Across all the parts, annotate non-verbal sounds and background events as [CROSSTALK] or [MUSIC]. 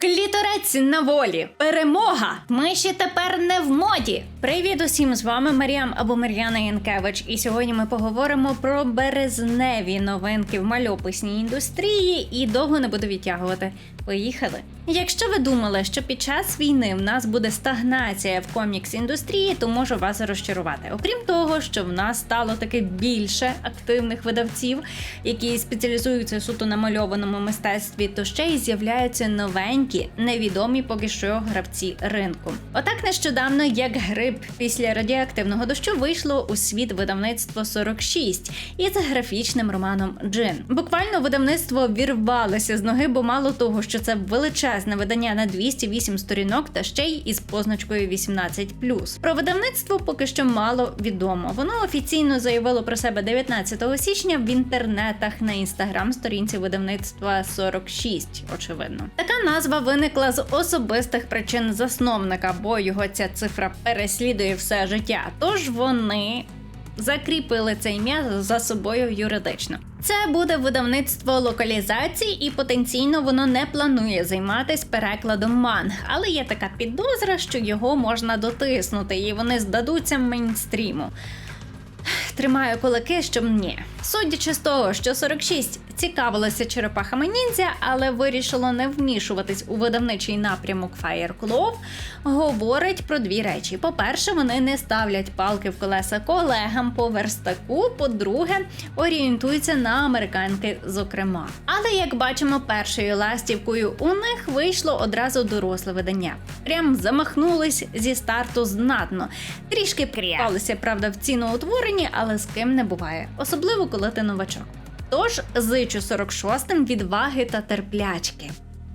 Кліторець на волі, перемога! Ми ще тепер не в моді. Привіт усім! З вами Маріам або Мар'яна Янкевич. І сьогодні ми поговоримо про березневі новинки в мальописній індустрії і довго не буду відтягувати. Поїхали! Якщо ви думали, що під час війни в нас буде стагнація в комікс індустрії, то можу вас розчарувати. Окрім того, що в нас стало таки більше активних видавців, які спеціалізуються суто на мальованому мистецтві, то ще й з'являються новенькі, невідомі поки що гравці ринку. Отак нещодавно, як гриб після радіоактивного дощу, вийшло у світ видавництво 46 із графічним романом Джин. Буквально видавництво вірвалося з ноги, бо мало того, що це величезне видання на 208 сторінок, та ще й із позначкою 18+. Про видавництво поки що мало відомо. Воно офіційно заявило про себе 19 січня в інтернетах на інстаграм-сторінці видавництва 46, очевидно. Така назва виникла з особистих причин засновника, бо його ця цифра переслідує все життя. Тож вони закріпили це ім'я за собою юридично. Це буде видавництво локалізації, і потенційно воно не планує займатися перекладом манг, але є така підозра, що його можна дотиснути, і вони здадуться мейнстріму. Тримаю кулаки, щоб ні. Судячи з того, що 46 цікавилося черепахами ніндзя, але вирішило не вмішуватись у видавничий напрямок Fire Claw, говорить про дві речі: по-перше, вони не ставлять палки в колеса колегам по верстаку. По-друге, орієнтуються на американки, зокрема. Але як бачимо, першою ластівкою у них вийшло одразу доросле видання. Прям замахнулись зі старту знатно. Трішки прялися, правда, в ціноутворенні, але з ким не буває, особливо коли ти новачок. Тож зичу 46-м відваги та терплячки.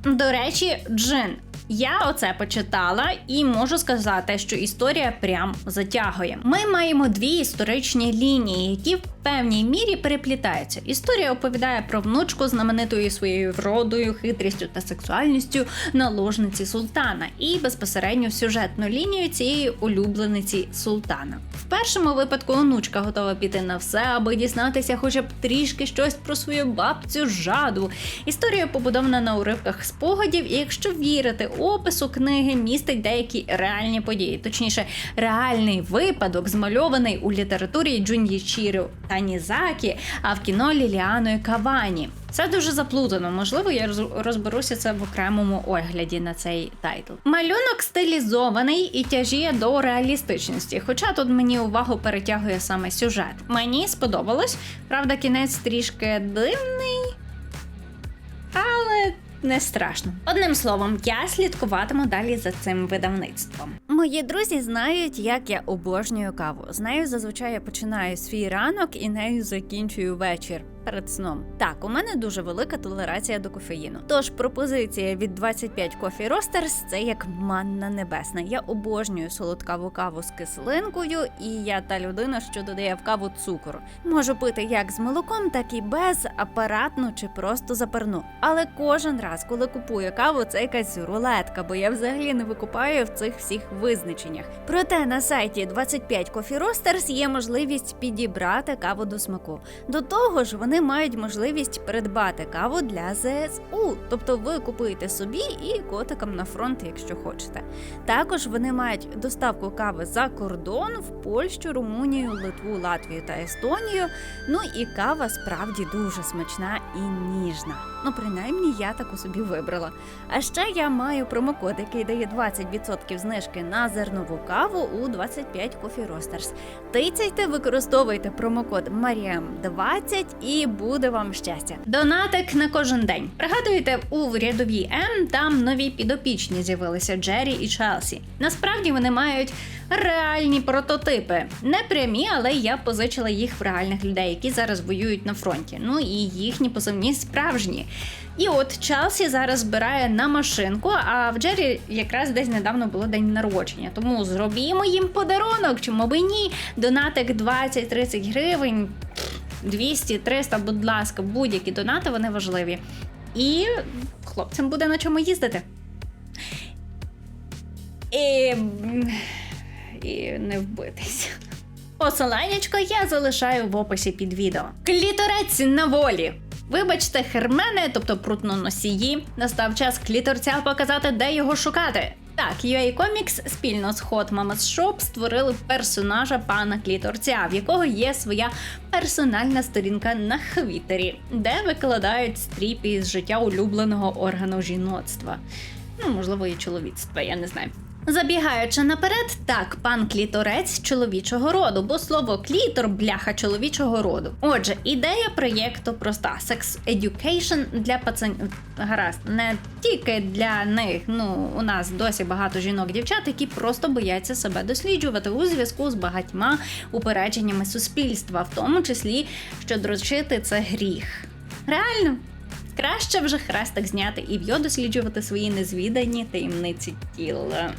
До речі, Джин. Я оце почитала і можу сказати, що історія прям затягує. Ми маємо дві історичні лінії, які в певній мірі переплітаються. Історія оповідає про внучку знаменитою своєю вродою, хитрістю та сексуальністю наложниці султана, і безпосередньо сюжетну лінію цієї улюблениці султана. В першому випадку онучка готова піти на все, аби дізнатися хоча б трішки щось про свою бабцю жаду. Історія побудована на уривках спогадів, і якщо вірити опису книги, містить деякі реальні події, точніше, реальний випадок, змальований у літературі Джун'їчіру Танізакі, а в кіно Ліліаною Кавані. Це дуже заплутано. Можливо, я розберуся це в окремому огляді на цей тайтл. Малюнок стилізований і тяжіє до реалістичності. Хоча тут мені увагу перетягує саме сюжет. Мені сподобалось. Правда, кінець трішки дивний, але не страшно. Одним словом, я слідкуватиму далі за цим видавництвом. Мої друзі знають, як я обожнюю каву. З нею зазвичай я починаю свій ранок і нею закінчую вечір. Перед сном так, у мене дуже велика толерація до кофеїну. Тож пропозиція від 25 Coffee Roasters – це як манна небесна. Я обожнюю солодкаву каву з кислинкою, і я та людина, що додає в каву цукор. Можу пити як з молоком, так і без апаратну чи просто запарну. Але кожен раз, коли купую каву, це якась рулетка, бо я взагалі не викупаю в цих всіх визначеннях. Проте на сайті 25 Coffee Roasters є можливість підібрати каву до смаку. До того ж, вони мають можливість придбати каву для ЗСУ, тобто ви купуєте собі і котикам на фронт, якщо хочете. Також вони мають доставку кави за кордон в Польщу, Румунію, Литву, Латвію та Естонію. Ну і кава справді дуже смачна і ніжна. Ну, принаймні, я таку собі вибрала. А ще я маю промокод, який дає 20% знижки на зернову каву у 25 Coffee Roasters. Тицяйте, використовуйте промокод Маріам20 і буде вам щастя. Донатик на кожен день. Пригадуєте, у рядовій М там нові підопічні з'явилися Джері і Челсі. Насправді вони мають реальні прототипи. Не прямі, але я позичила їх в реальних людей, які зараз воюють на фронті. Ну і їхні позивні справжні. І от Челсі зараз збирає на машинку, а в Джері якраз десь недавно було день народження. Тому зробімо їм подарунок, чому би ні? Донатик 20-30 гривень, 200, 300, будь ласка, будь-які донати вони важливі. І хлопцям буде на чому їздити. І, і не вбитись. Посиланнячко я залишаю в описі під відео. Кліторець на волі. Вибачте, хермени, тобто прутноносії, настав час кліторця показати, де його шукати. Так, UA Comics спільно з Hot Mamas Shop створили персонажа пана Кліторця, в якого є своя персональна сторінка на Хвітері, де викладають стріпи з життя улюбленого органу жіноцтва. Ну, можливо, і чоловіцтва, я не знаю. Забігаючи наперед, так, пан кліторець чоловічого роду, бо слово клітор бляха чоловічого роду. Отже, ідея проєкту проста: Sex Education для пацанів. Гаразд, не тільки для них. Ну, у нас досі багато жінок-дівчат, які просто бояться себе досліджувати у зв'язку з багатьма упередженнями суспільства, в тому числі, що дрочити це гріх. Реально. Краще вже хрестик зняти і в'йо досліджувати свої незвідані таємниці тіла.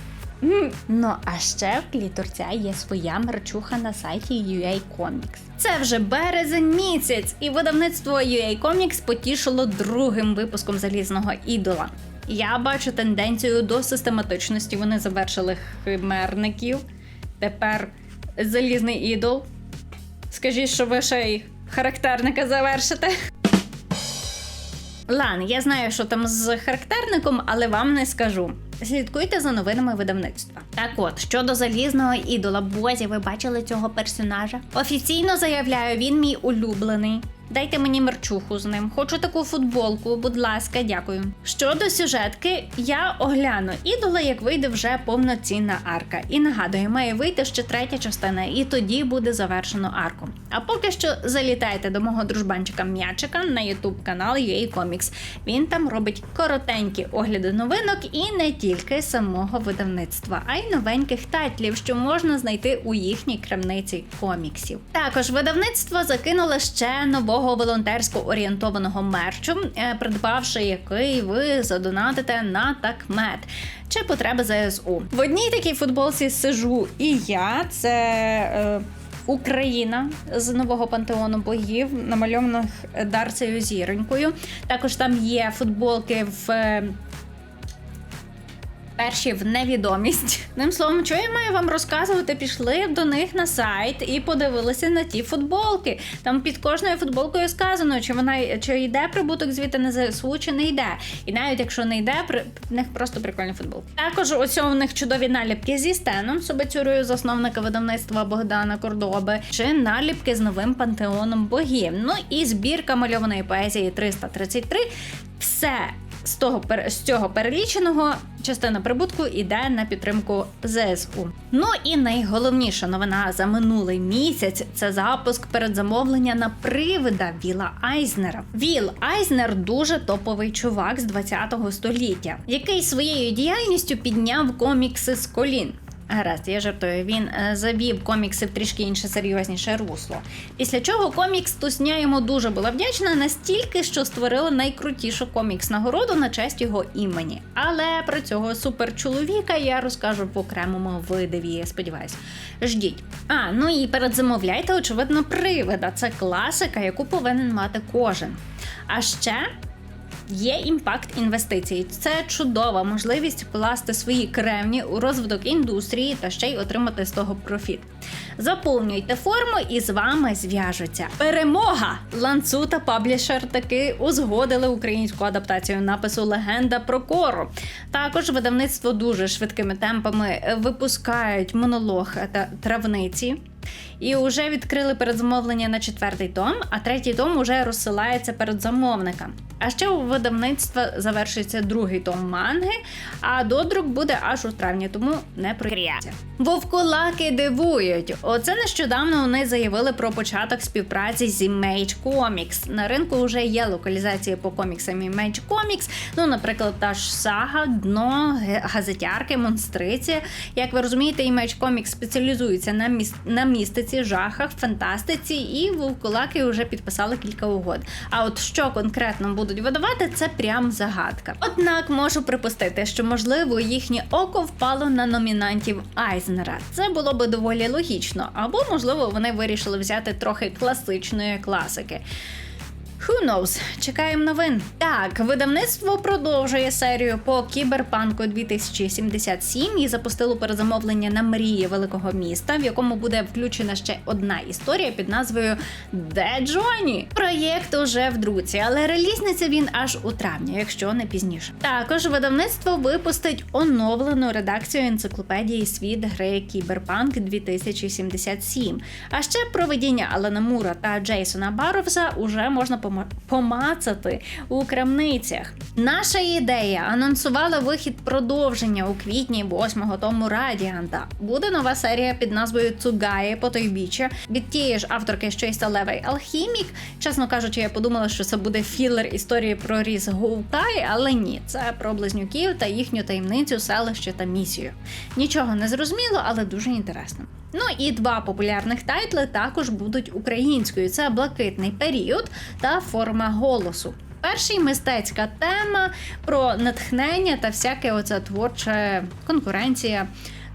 Ну, а ще в кліторця є своя мерчуха на сайті UA Comics. Це вже березень місяць, і видавництво UA Comics потішило другим випуском залізного ідола. Я бачу тенденцію до систематичності. Вони завершили химерників. Тепер залізний ідол. Скажіть, що ви ще й характерника завершите. Лан, я знаю, що там з характерником, але вам не скажу. Слідкуйте за новинами видавництва. Так от, щодо залізного ідола Бозі, ви бачили цього персонажа? Офіційно заявляю, він мій улюблений. Дайте мені мерчуху з ним. Хочу таку футболку, будь ласка, дякую. Щодо сюжетки, я огляну ідола, як вийде вже повноцінна арка. І нагадую, має вийти ще третя частина, і тоді буде завершено арку. А поки що залітайте до мого дружбанчика м'ячика на ютуб канал UA Comics. Він там робить коротенькі огляди новинок і не тільки самого видавництва, а й новеньких тайтлів, що можна знайти у їхній крамниці коміксів. Також видавництво закинуло ще нового волонтерсько орієнтованого мерчу, е, придбавши який ви задонатите на такмет чи потреби ЗСУ. В одній такій футболці сижу і я. Це. Е, Україна з нового пантеону богів, намальованих Дарцею зіронькою. Також там є футболки в е, перші в невідомість. Ним словом, що я маю вам розказувати? Пішли до них на сайт і подивилися на ті футболки. Там під кожною футболкою сказано, чи вона чи йде прибуток звідти на ЗСУ, чи не йде. І навіть якщо не йде, при в них просто прикольні футболки. Також ось у них чудові наліпки зі Стеном, Собацюрою, засновника видавництва Богдана Кордоби, чи наліпки з новим пантеоном богів. Ну і збірка мальованої поезії 333. Все з того з цього переліченого частина прибутку йде на підтримку ЗСУ. Ну і найголовніша новина за минулий місяць це запуск передзамовлення на привида Віла Айзнера. Віл Айзнер дуже топовий чувак з 20-го століття, який своєю діяльністю підняв комікси з колін. Гаразд, я жартую. Він е, завів комікси в трішки інше серйозніше русло. Після чого комікс Тусня йому дуже була вдячна настільки, що створила найкрутішу комікс нагороду на честь його імені. Але про цього суперчоловіка я розкажу в окремому видиві. Сподіваюсь, ждіть. А ну і передзамовляйте, очевидно, привида. Це класика, яку повинен мати кожен. А ще Є імпакт інвестицій. Це чудова можливість вкласти свої кревні у розвиток індустрії та ще й отримати з того профіт. Заповнюйте форму і з вами зв'яжуться. Перемога! Ланцу та паблішер таки узгодили українську адаптацію напису Легенда про кору. Також видавництво дуже швидкими темпами випускають монолог та травниці. І вже відкрили передзамовлення на четвертий том, а третій том уже розсилається передзамовникам. А ще у видавництва завершиться другий том манги, а додрук буде аж у травні, тому не прикріться. Вовкулаки дивують. Оце нещодавно вони заявили про початок співпраці з Image Comics. На ринку вже є локалізації по коміксам Image Comics, ну, наприклад, та ж сага, дно, газетярки, монстриці. Як ви розумієте, Image Comics спеціалізується на міс... на містиці, жахах, фантастиці, і вовкулаки вже підписали кілька угод. А от що конкретно будуть видавати, це прям загадка. Однак можу припустити, що можливо їхнє око впало на номінантів Айзнера. Це було би доволі логічно, або можливо вони вирішили взяти трохи класичної класики. Who knows? Чекаємо новин. Так, видавництво продовжує серію по кіберпанку 2077 і запустило перезамовлення на мрії великого міста, в якому буде включена ще одна історія під назвою Де Джоні? Проєкт уже в друці, але релізниця він аж у травні, якщо не пізніше. Також видавництво випустить оновлену редакцію енциклопедії Світ гри Кіберпанк 2077. А ще проведіння Алана Мура та Джейсона Баровса уже можна помацати у крамницях. Наша ідея анонсувала вихід продовження у квітні восьмого тому Радіанта. Буде нова серія під назвою Цугаї Потойбіччя від тієї ж авторки, що й сталевий алхімік. Чесно кажучи, я подумала, що це буде філер історії про різ Гултай, але ні, це про близнюків та їхню таємницю, селище та місію. Нічого не зрозуміло, але дуже інтересно. Ну і два популярних тайтли також будуть українською: це блакитний період та форма голосу. Перший мистецька тема про натхнення та всяке оце творче конкуренція.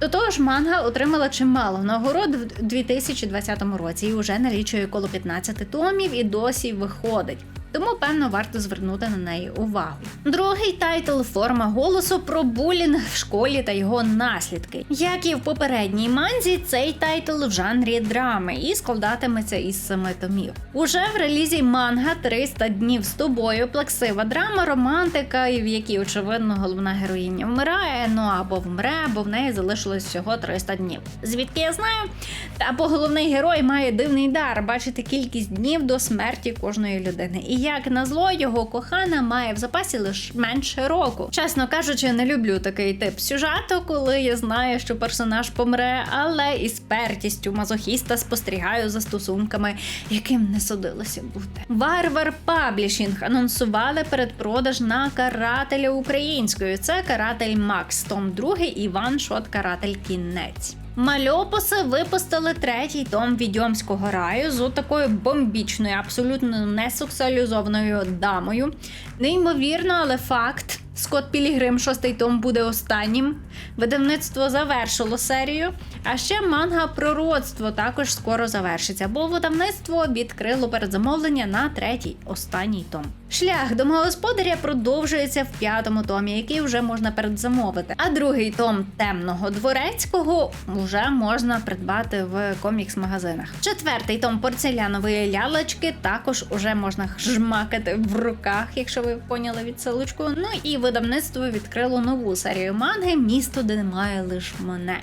До того ж, манга отримала чимало нагород в 2020 році і вже налічує коло 15 томів і досі виходить. Тому, певно, варто звернути на неї увагу. Другий тайтл форма голосу про булінг в школі та його наслідки. Як і в попередній манзі, цей тайтл в жанрі драми і складатиметься із семи томів. Уже в релізі манга 300 днів з тобою, плаксива драма, романтика, в якій очевидно головна героїня вмирає, ну або вмре, бо в неї залишилось всього 300 днів. Звідки я знаю? Та бо головний герой має дивний дар бачити кількість днів до смерті кожної людини. І як назло, його кохана має в запасі лише менше року. Чесно кажучи, не люблю такий тип сюжету, коли я знаю, що персонаж помре, але із пертістю мазохіста спостерігаю за стосунками, яким не судилося бути. Варвар Паблішінг анонсували передпродаж на карателя українською. Це каратель Макс, Том 2 і Ван Шот Каратель Кінець. Мальопуси випустили третій том відьомського раю з такою бомбічною, абсолютно несексуалізованою дамою. Неймовірно, але факт. Скот Пілігрим, шостий том буде останнім. Видавництво завершило серію. А ще манга пророцтво також скоро завершиться, бо видавництво відкрило передзамовлення на третій останній том. Шлях домогосподаря продовжується в п'ятому томі, який вже можна передзамовити. А другий том темного дворецького вже можна придбати в комікс-магазинах. Четвертий том порцелянової лялочки також уже можна жмакати в руках, якщо ви поняли відсилочку. Ну і видавництво відкрило нову серію манги Місто, де немає лише мене.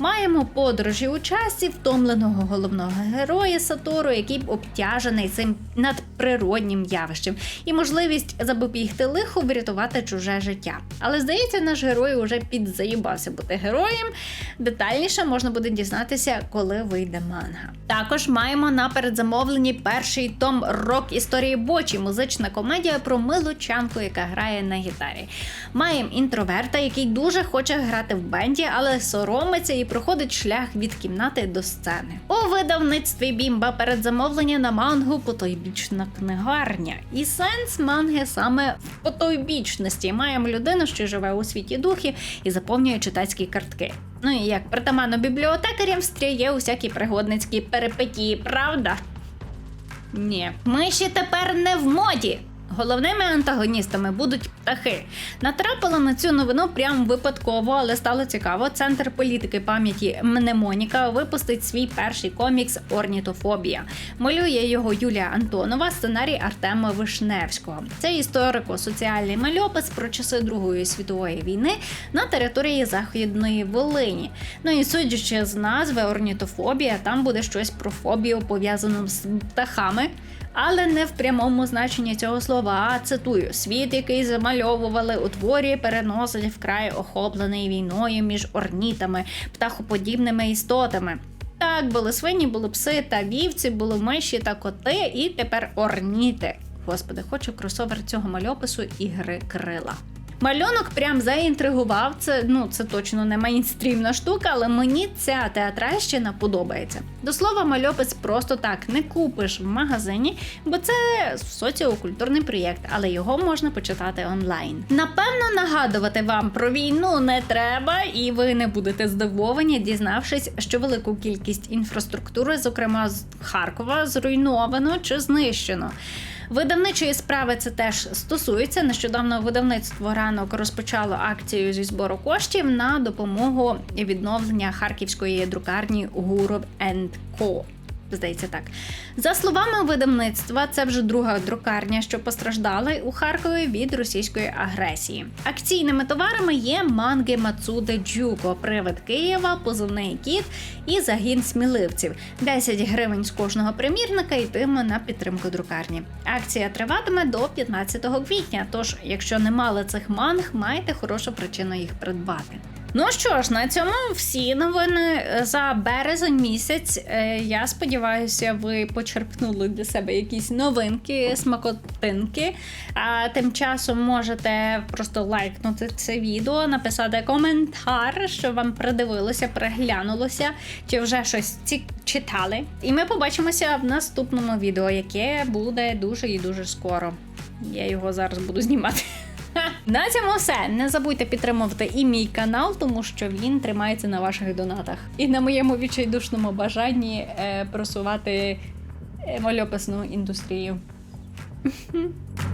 Маємо подорожі у часі втомленого головного героя Сатору, який обтяжений цим надприроднім явищем, і можливість запобігти лиху врятувати чуже життя. Але здається, наш герой уже підзаїбався бути героєм. Детальніше можна буде дізнатися, коли вийде манга. Також маємо на передзамовленні перший том рок історії Бочі, музична комедія про милучанку, яка грає на гітарі. Маємо інтроверта, який дуже хоче грати в бенді, але соромиться і проходить шлях від кімнати до сцени. У видавництві Бімба передзамовлення на мангу потойбічна книгарня. І сенс манги саме в потойбічності. Маємо людину, що живе у світі духів і заповнює читацькі картки. Ну і як притаманно бібліотекарям встряє усякі пригодницькі перипетії, правда? Ні. Миші тепер не в моді. Головними антагоністами будуть птахи. Натрапила на цю новину прям випадково, але стало цікаво. Центр політики пам'яті Мнемоніка випустить свій перший комікс Орнітофобія. Малює його Юлія Антонова, сценарій Артема Вишневського. Це історико-соціальний мальопис про часи Другої світової війни на території Західної Волині. Ну і судячи з назви Орнітофобія, там буде щось про фобію пов'язану з птахами але не в прямому значенні цього слова. А цитую: світ, який замальовували у творі, переносить вкрай охоплений війною між орнітами, птахоподібними істотами. Так, були свині, були пси та вівці, були миші та коти, і тепер орніти. Господи, хочу кросовер цього мальопису ігри крила. Малюнок прям заінтригував. Це ну це точно не мейнстрімна штука, але мені ця театральщина подобається. До слова, мальопис просто так не купиш в магазині, бо це соціокультурний проєкт, але його можна почитати онлайн. Напевно, нагадувати вам про війну не треба, і ви не будете здивовані, дізнавшись, що велику кількість інфраструктури, зокрема з Харкова, зруйновано чи знищено. Видавничої справи це теж стосується. Нещодавно видавництво ранок розпочало акцію зі збору коштів на допомогу відновлення харківської друкарні Гуров Co. Здається, так за словами видавництва, це вже друга друкарня, що постраждала у Харкові від російської агресії. Акційними товарами є манги Мацуде Джуко, привид Києва, позивний кіт і загін сміливців. 10 гривень з кожного примірника йтиме на підтримку друкарні. Акція триватиме до 15 квітня. Тож, якщо не мали цих манг, маєте хорошу причину їх придбати. Ну що ж, на цьому всі новини за березень місяць. Е, Я сподіваюся, ви почерпнули для себе якісь новинки, смакотинки. А тим часом можете просто лайкнути це відео, написати коментар, що вам придивилося, переглянулося, чи вже щось ці читали. І ми побачимося в наступному відео, яке буде дуже і дуже скоро. Я його зараз буду знімати. [LAUGHS] На цьому все. Не забудьте підтримувати і мій канал, тому що він тримається на ваших донатах. І на моєму відчайдушному бажанні е, просувати е, мальописну індустрію. [LAUGHS]